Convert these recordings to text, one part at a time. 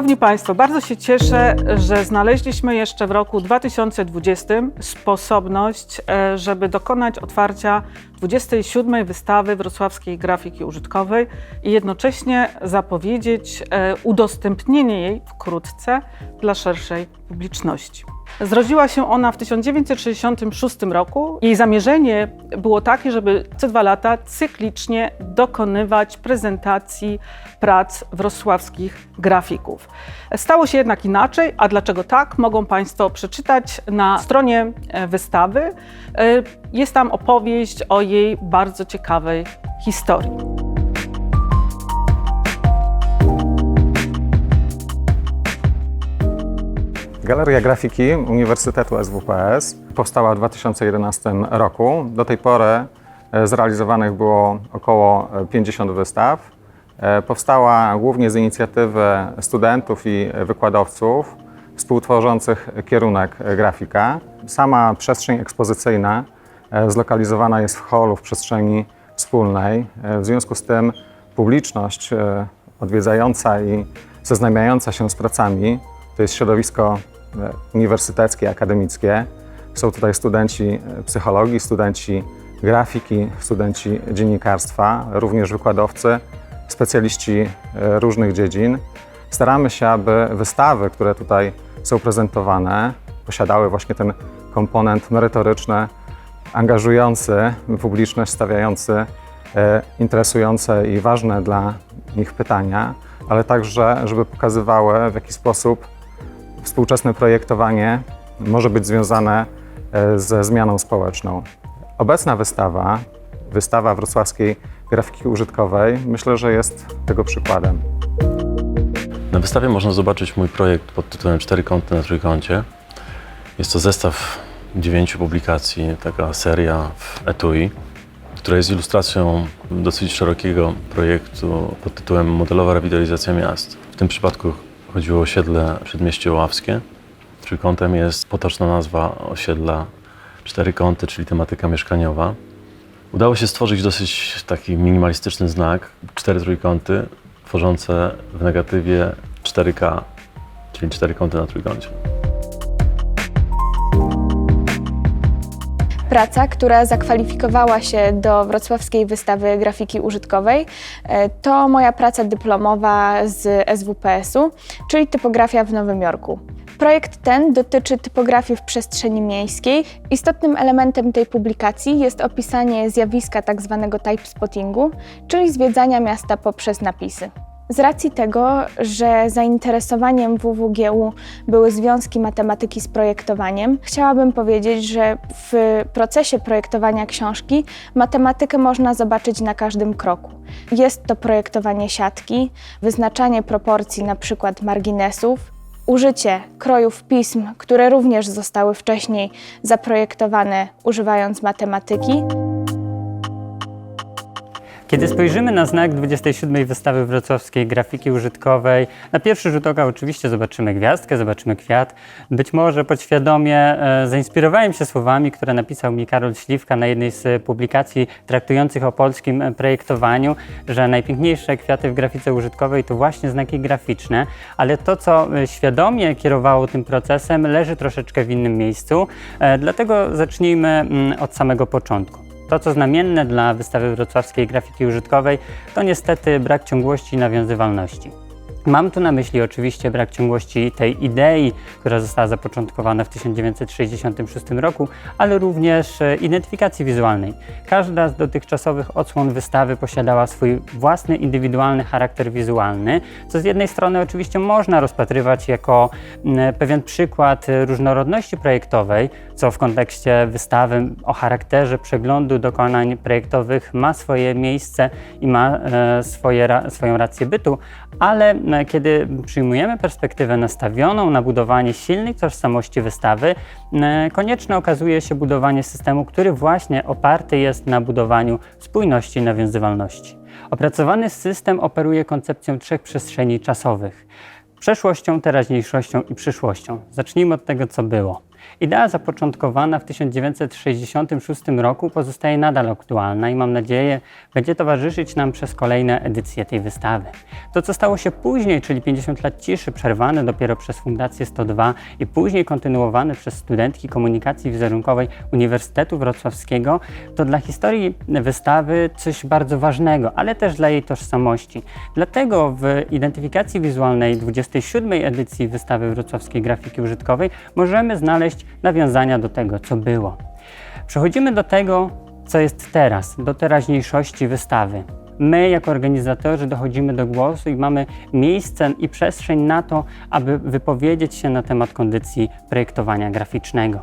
Szanowni Państwo, bardzo się cieszę, że znaleźliśmy jeszcze w roku 2020 sposobność, e, żeby dokonać otwarcia 27. wystawy wrocławskiej grafiki użytkowej i jednocześnie zapowiedzieć e, udostępnienie jej wkrótce dla szerszej publiczności. Zrodziła się ona w 1966 roku. Jej zamierzenie było takie, żeby co dwa lata cyklicznie dokonywać prezentacji prac wrocławskich grafików. Stało się jednak inaczej, a dlaczego tak, mogą Państwo przeczytać na stronie e, wystawy. E, Jest tam opowieść o jej bardzo ciekawej historii. Galeria Grafiki Uniwersytetu SWPS powstała w 2011 roku. Do tej pory e, zrealizowanych było około e, 50 wystaw. E, Powstała głównie z inicjatywy studentów i wykładowców współtworzących kierunek e, grafika. Sama przestrzeń ekspozycyjna e, zlokalizowana jest w holu w przestrzeni wspólnej. E, W związku z tym publiczność e, odwiedzająca i zaznajamiająca się z pracami to jest środowisko e, uniwersyteckie, akademickie. Są tutaj studenci e, psychologii, studenci grafiki, studenci dziennikarstwa, również wykładowcy, specjaliści e, różnych dziedzin. Staramy się, aby wystawy, które tutaj są prezentowane, posiadały właśnie ten komponent merytoryczny, angażujący publiczność, stawiający interesujące i ważne dla nich pytania, ale także, żeby pokazywały, w jaki sposób współczesne projektowanie może być związane e, ze zmianą społeczną. Obecna wystawa, wystawa wrocławskiej grafiki użytkowej, myślę, że jest tego przykładem. Na wystawie można zobaczyć mój projekt pod tytułem Cztery kąty na trójkącie. Jest to zestaw dziewięciu publikacji, taka seria w etui, która jest ilustracją dosyć szerokiego projektu pod tytułem Modelowa rewitalizacja miast. W tym przypadku chodziło o osiedle Przedmieście Oławskie. Trójkątem jest potoczna nazwa osiedla Cztery kąty, czyli tematyka mieszkaniowa. Udało się stworzyć dosyć taki minimalistyczny znak, cztery trójkąty, tworzące w negatywie 4K, czyli cztery kąty na trójkącie. Praca, która zakwalifikowała się do wrocławskiej wystawy grafiki użytkowej, e, to moja praca dyplomowa z SWPS-u, czyli typografia w Nowym Jorku. Projekt ten dotyczy typografii w przestrzeni miejskiej. Istotnym elementem tej publikacji jest opisanie zjawiska tzw. type spottingu, czyli zwiedzania miasta poprzez napisy. Z racji tego, że zainteresowaniem WWGU były związki matematyki z projektowaniem, chciałabym powiedzieć, że w procesie projektowania książki matematykę można zobaczyć na każdym kroku. Jest to projektowanie siatki, wyznaczanie proporcji np. marginesów, użycie krojów pism, które również zostały wcześniej zaprojektowane używając matematyki. Kiedy spojrzymy na znak 27. wystawy wrocławskiej grafiki użytkowej, na pierwszy rzut oka oczywiście zobaczymy gwiazdkę, zobaczymy kwiat. Być może podświadomie e, zainspirowałem się słowami, które napisał mi Karol Śliwka na jednej z publikacji traktujących o polskim e, projektowaniu, że najpiękniejsze kwiaty w grafice użytkowej to właśnie znaki graficzne, ale to, co e, świadomie kierowało tym procesem, leży troszeczkę w innym miejscu. Dlatego zacznijmy mm, od samego początku. To, co znamienne dla wystawy wrocławskiej grafiki użytkowej, to niestety brak ciągłości i nawiązywalności. Mam tu na myśli oczywiście brak ciągłości tej idei, która została zapoczątkowana w 1966 roku, ale również e, identyfikacji wizualnej. Każda z dotychczasowych odsłon wystawy posiadała swój własny, indywidualny charakter wizualny, co z jednej strony oczywiście można rozpatrywać jako pewien przykład e, różnorodności projektowej, co w kontekście wystawy o charakterze przeglądu dokonań projektowych ma swoje miejsce i ma e, swoje, swoją rację bytu, ale kiedy przyjmujemy perspektywę nastawioną na budowanie silnej tożsamości wystawy, konieczne okazuje się budowanie systemu, który właśnie oparty jest na budowaniu spójności i nawiązywalności. Opracowany system operuje koncepcją trzech przestrzeni czasowych przeszłością, teraźniejszością i przyszłością. Zacznijmy od tego, co było. Idea zapoczątkowana w 1966 roku pozostaje nadal aktualna i mam nadzieję będzie towarzyszyć nam przez kolejne edycje tej wystawy. To, co stało się później, czyli 50 lat ciszy, przerwane dopiero przez Fundację 102 i później kontynuowane przez studentki komunikacji wizerunkowej Uniwersytetu Wrocławskiego, to dla historii wystawy coś bardzo ważnego, ale też dla jej tożsamości. Dlatego w identyfikacji wizualnej 27. edycji wystawy wrocławskiej grafiki użytkowej możemy znaleźć nawiązania do tego, co było. Przechodzimy do tego, co jest teraz, do teraźniejszości wystawy. My, jako organizatorzy, dochodzimy do głosu i mamy miejsce i przestrzeń na to, aby wypowiedzieć się na temat kondycji projektowania graficznego.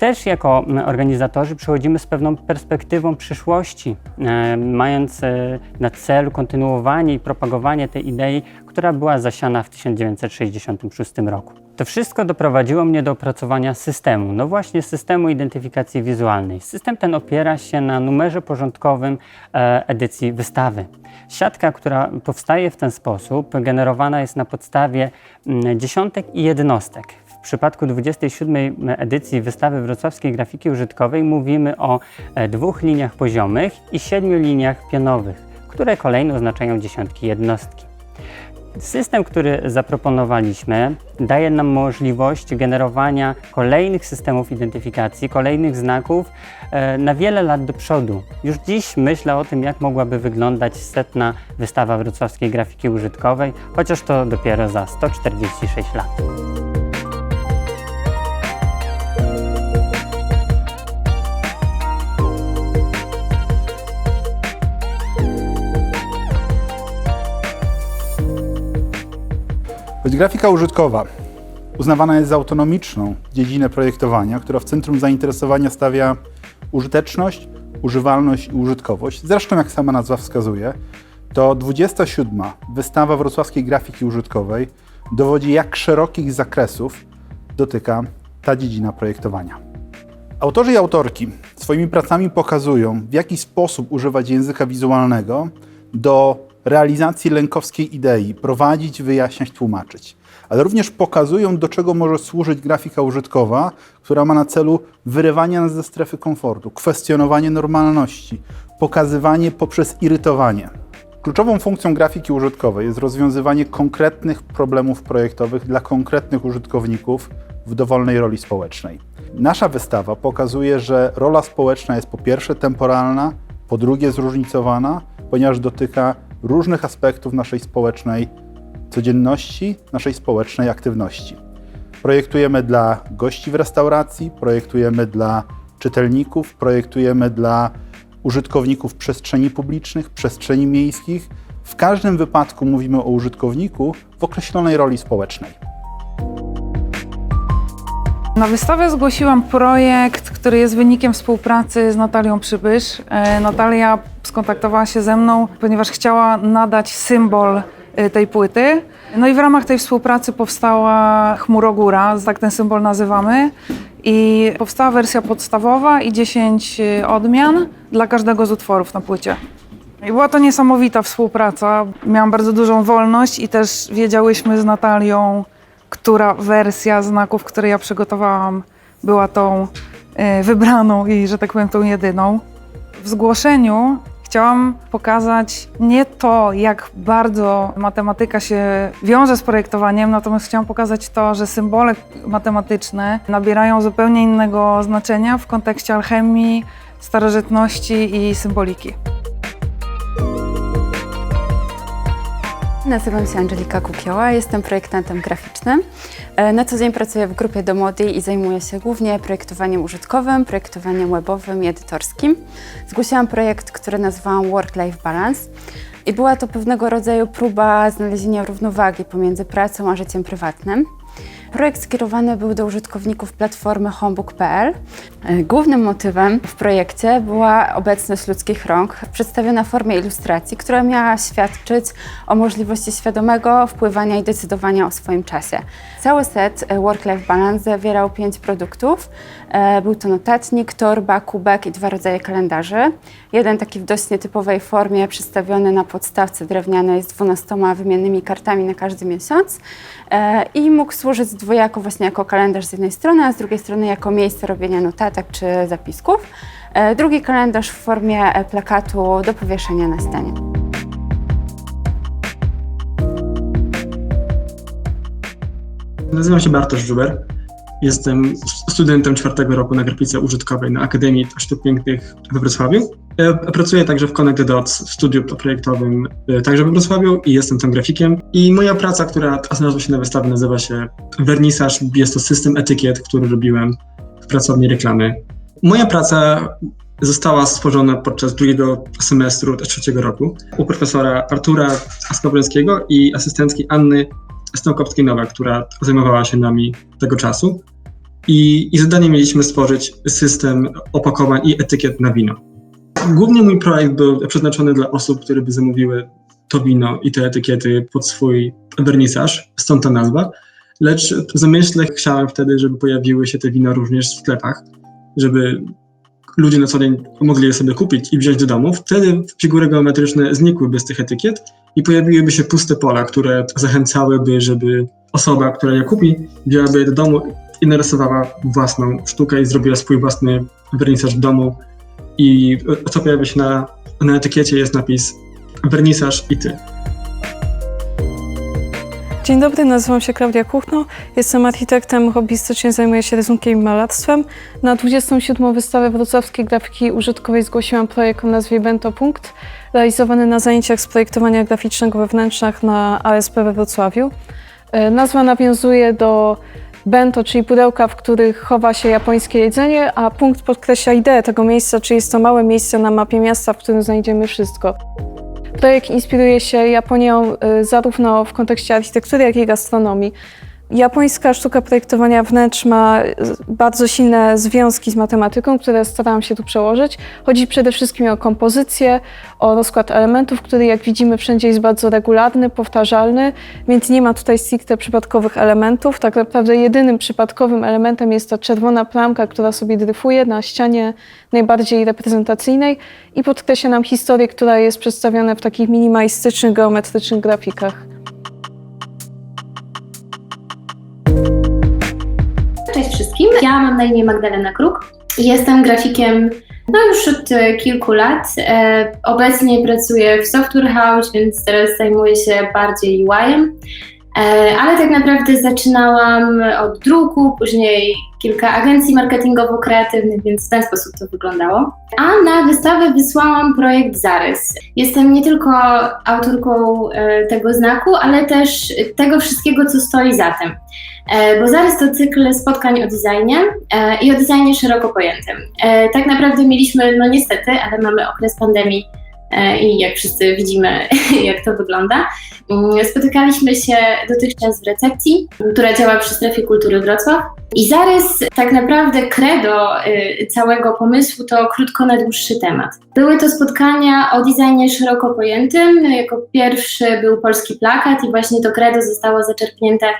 Też jako m, organizatorzy przychodzimy z pewną perspektywą przyszłości, e, mając e, na celu kontynuowanie i propagowanie tej idei, która była zasiana w 1966 roku. To wszystko doprowadziło mnie do opracowania systemu, no właśnie systemu identyfikacji wizualnej. System ten opiera się na numerze porządkowym e, edycji wystawy. Siatka, która powstaje w ten sposób, generowana jest na podstawie mm, dziesiątek i jednostek. W przypadku 27. edycji wystawy wrocławskiej grafiki użytkowej mówimy o e, dwóch liniach poziomych i siedmiu liniach pionowych, które kolejno oznaczają dziesiątki jednostki. System, który zaproponowaliśmy, daje nam możliwość generowania kolejnych systemów identyfikacji, kolejnych znaków e, na wiele lat do przodu. Już dziś myślę o tym, jak mogłaby wyglądać setna wystawa wrocławskiej grafiki użytkowej, chociaż to dopiero za 146 lat. Choć grafika użytkowa uznawana jest za autonomiczną dziedzinę projektowania, która w centrum zainteresowania stawia użyteczność, używalność i użytkowość, zresztą jak sama nazwa wskazuje, to 27. wystawa wrocławskiej grafiki użytkowej dowodzi, jak szerokich zakresów dotyka ta dziedzina projektowania. Autorzy i autorki swoimi pracami pokazują, w jaki sposób używać języka wizualnego do realizacji lękowskiej idei, prowadzić, wyjaśniać, tłumaczyć. Ale również pokazują, do czego może służyć grafika użytkowa, która ma na celu wyrywanie nas ze strefy komfortu, kwestionowanie normalności, pokazywanie poprzez irytowanie. Kluczową funkcją grafiki użytkowej jest rozwiązywanie konkretnych problemów projektowych dla konkretnych użytkowników w dowolnej roli społecznej. Nasza wystawa pokazuje, że rola społeczna jest po pierwsze temporalna, po drugie zróżnicowana, ponieważ dotyka różnych aspektów naszej społecznej codzienności, naszej społecznej aktywności. Projektujemy dla gości w restauracji, projektujemy dla czytelników, projektujemy dla użytkowników przestrzeni publicznych, przestrzeni miejskich. W każdym wypadku mówimy o użytkowniku w określonej roli społecznej. Na wystawę zgłosiłam projekt, który jest wynikiem współpracy z Natalią Przybysz. E, Natalia skontaktowała się ze mną, ponieważ chciała nadać symbol e, tej płyty. No i w ramach tej współpracy powstała Chmurogóra, tak ten symbol nazywamy. I powstała wersja podstawowa i 10 odmian dla każdego z utworów na płycie. I była to niesamowita współpraca. Miałam bardzo dużą wolność i też wiedziałyśmy z Natalią, która wersja znaków, które ja przygotowałam, była tą e, wybraną i, że tak powiem, tą jedyną. W zgłoszeniu chciałam pokazać nie to, jak bardzo matematyka się wiąże z projektowaniem, natomiast chciałam pokazać to, że symbole matematyczne nabierają zupełnie innego znaczenia w kontekście alchemii, starożytności i symboliki. Nazywam się Angelika Kukioła, jestem projektantem graficznym. E, Na co dzień pracuję w grupie Domody i zajmuję się głównie projektowaniem użytkowym, projektowaniem webowym i edytorskim. Zgłosiłam projekt, który nazwałam Work-Life Balance i była to pewnego rodzaju próba znalezienia równowagi pomiędzy pracą a życiem prywatnym. Projekt skierowany był do użytkowników platformy homebook.pl. E, Głównym motywem w projekcie była obecność ludzkich rąk, przedstawiona w formie ilustracji, która miała świadczyć o możliwości świadomego wpływania i decydowania o swoim czasie. Cały set e, Work-Life Balance zawierał pięć produktów. E, Był to notatnik, torba, kubek i dwa rodzaje kalendarzy. Jeden taki w dość nietypowej formie, przedstawiony na podstawce drewnianej z 12 wymiennymi kartami na każdy miesiąc i mógł służyć dwojako właśnie jako kalendarz z jednej strony, a z drugiej strony jako miejsce robienia notatek czy zapisków. E, Drugi kalendarz w formie e, plakatu do powieszenia na ścianie. Nazywam się Bartosz Żuber. Jestem studentem czwartego roku na grafice użytkowej na Akademii Sztuk Pięknych we Wrocławiu. E, Pracuję także w Connect Dots w studiu projektowym e, także we Wrocławiu i jestem tam grafikiem. I moja praca, która znalazła się na wystawie nazywa się Wernisaż. Jest to system etykiet, który robiłem w pracowni reklamy. Moja praca została stworzona podczas drugiego semestru trzeciego roku u profesora Artura Skowrońskiego i asystentki Anny Stąkowskiej-Nowa, która zajmowała się nami tego czasu. I, I zadanie mieliśmy stworzyć system opakowań i etykiet na wino. Głównie mój projekt był przeznaczony dla osób, które by zamówiły to wino i te etykiety pod swój wernisaż, stąd ta nazwa. Lecz w zamyśle chciałem wtedy, żeby pojawiły się te wina również w sklepach, żeby ludzie na co dzień mogli je sobie kupić i wziąć do domu. Wtedy figury geometryczne znikłyby z tych etykiet i pojawiłyby się puste pola, które zachęcałyby, żeby osoba, która je kupi, wzięłaby je do domu i narysowała własną sztukę i zrobiła swój własny wernisaż w domu. I co pojawia się na, na etykiecie jest napis wernisaż i ty. Dzień dobry, nazywam się Klaudia Kuchno. Jestem architektem, hobbystycznie zajmuję się rysunkiem i malarstwem. Na 27. wystawę wrocławskiej grafiki użytkowej zgłosiłam projekt o nazwie Bento Punkt, realizowany na zajęciach z projektowania graficznego we wnętrzach na ASP we Wrocławiu. E, Nazwa nawiązuje do bento, czyli pudełka, w których chowa się japońskie jedzenie, a punkt podkreśla ideę tego miejsca, czyli jest to małe miejsce na mapie miasta, w którym znajdziemy wszystko. Projekt inspiruje się Japonią y, zarówno w kontekście architektury, jak i gastronomii. Japońska sztuka projektowania wnętrz ma bardzo silne związki z matematyką, które starałam się tu przełożyć. Chodzi przede wszystkim o kompozycję, o rozkład elementów, który jak widzimy wszędzie jest bardzo regularny, powtarzalny, więc nie ma tutaj stricte przypadkowych elementów. Tak naprawdę jedynym przypadkowym elementem jest ta czerwona plamka, która sobie dryfuje na ścianie najbardziej reprezentacyjnej i podkreśla nam historię, która jest przedstawiona w takich minimalistycznych, geometrycznych grafikach. Wszystkim. Ja mam na imię Magdalena Kruk. Jestem grafikiem no już od e, kilku lat. E, obecnie pracuję w Software House, więc teraz zajmuję się bardziej UI-em. E, ale tak naprawdę zaczynałam od druku, później kilka agencji marketingowo-kreatywnych, więc w ten sposób to wyglądało. A na wystawę wysłałam projekt Zarys. Jestem nie tylko autorką e, tego znaku, ale też tego wszystkiego, co stoi za tym. E, Bo Zarys to cykl spotkań o designie i o designie szeroko pojętym. Tak naprawdę mieliśmy, no niestety, ale mamy okres pandemii i jak wszyscy widzimy, jak to wygląda. Mm, Spotykaliśmy się dotychczas w recepcji, która działa przy Strefie Kultury Wrocław. I zarys, tak naprawdę credo y, całego pomysłu to krótko na dłuższy temat. Były to spotkania o designie szeroko pojętym. Jako pierwszy był polski plakat i właśnie to credo zostało zaczerpnięte e,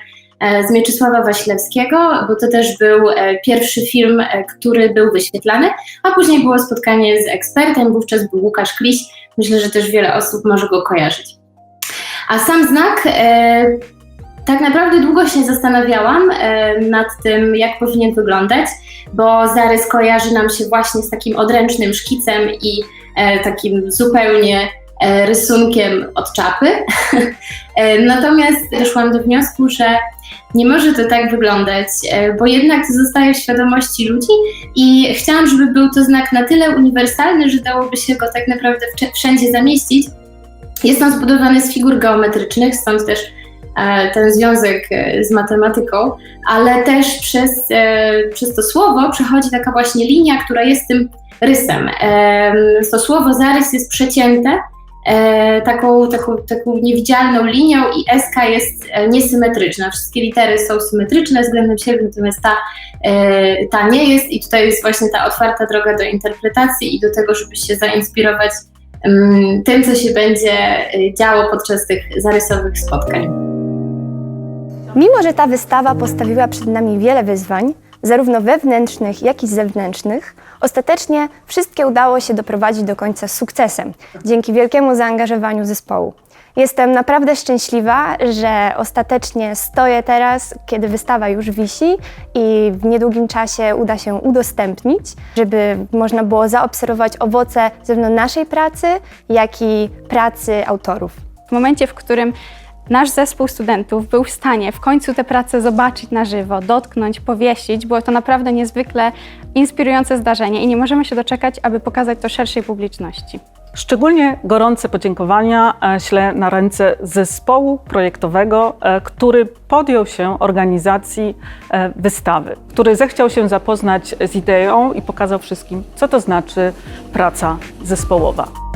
z Mieczysława Waślewskiego, bo to też był e, pierwszy film, e, który był wyświetlany, a później było spotkanie z ekspertem, wówczas był Łukasz Kliś. Myślę, że też wiele osób może go kojarzyć. A sam znak, e, tak naprawdę długo się zastanawiałam e, nad tym, jak powinien wyglądać, bo zarys kojarzy nam się właśnie z takim odręcznym szkicem i e, takim zupełnie e, rysunkiem od czapy. E, Natomiast doszłam do wniosku, że nie może to tak wyglądać, e, bo jednak to zostaje w świadomości ludzi i chciałam, żeby był to znak na tyle uniwersalny, że dałoby się go tak naprawdę wszędzie zamieścić. Jest on zbudowany z figur geometrycznych, stąd też e, ten związek e, z matematyką, ale też przez, e, przez to słowo przechodzi taka właśnie linia, która jest tym rysem. Em, To słowo zarys jest przecięte e, taką, taką, taką niewidzialną linią i SK jest e, niesymetryczna. Wszystkie litery są symetryczne względem siebie, natomiast ta, e, ta nie jest i tutaj jest właśnie ta otwarta droga do interpretacji i do tego, żeby się zainspirować em, tym, co się będzie e, działo podczas tych zarysowych spotkań. Mimo, że ta wystawa postawiła przed nami wiele wyzwań, zarówno wewnętrznych, jak i zewnętrznych, ostatecznie wszystkie udało się doprowadzić do końca z sukcesem, dzięki wielkiemu zaangażowaniu zespołu. Jestem naprawdę szczęśliwa, że ostatecznie stoję teraz, kiedy wystawa już wisi i w niedługim czasie uda się udostępnić, żeby można było zaobserwować owoce zarówno naszej pracy, jak i pracy autorów. W momencie, w którym nasz zespół studentów był w stanie w końcu tę pracę zobaczyć na żywo, dotknąć, powiesić, było to naprawdę niezwykle inspirujące zdarzenie i nie możemy się doczekać, aby pokazać to szerszej publiczności. Szczególnie gorące podziękowania e, ślę na ręce zespołu projektowego, e, który podjął się organizacji e, wystawy, który zechciał się zapoznać z ideą i pokazał wszystkim, co to znaczy praca zespołowa.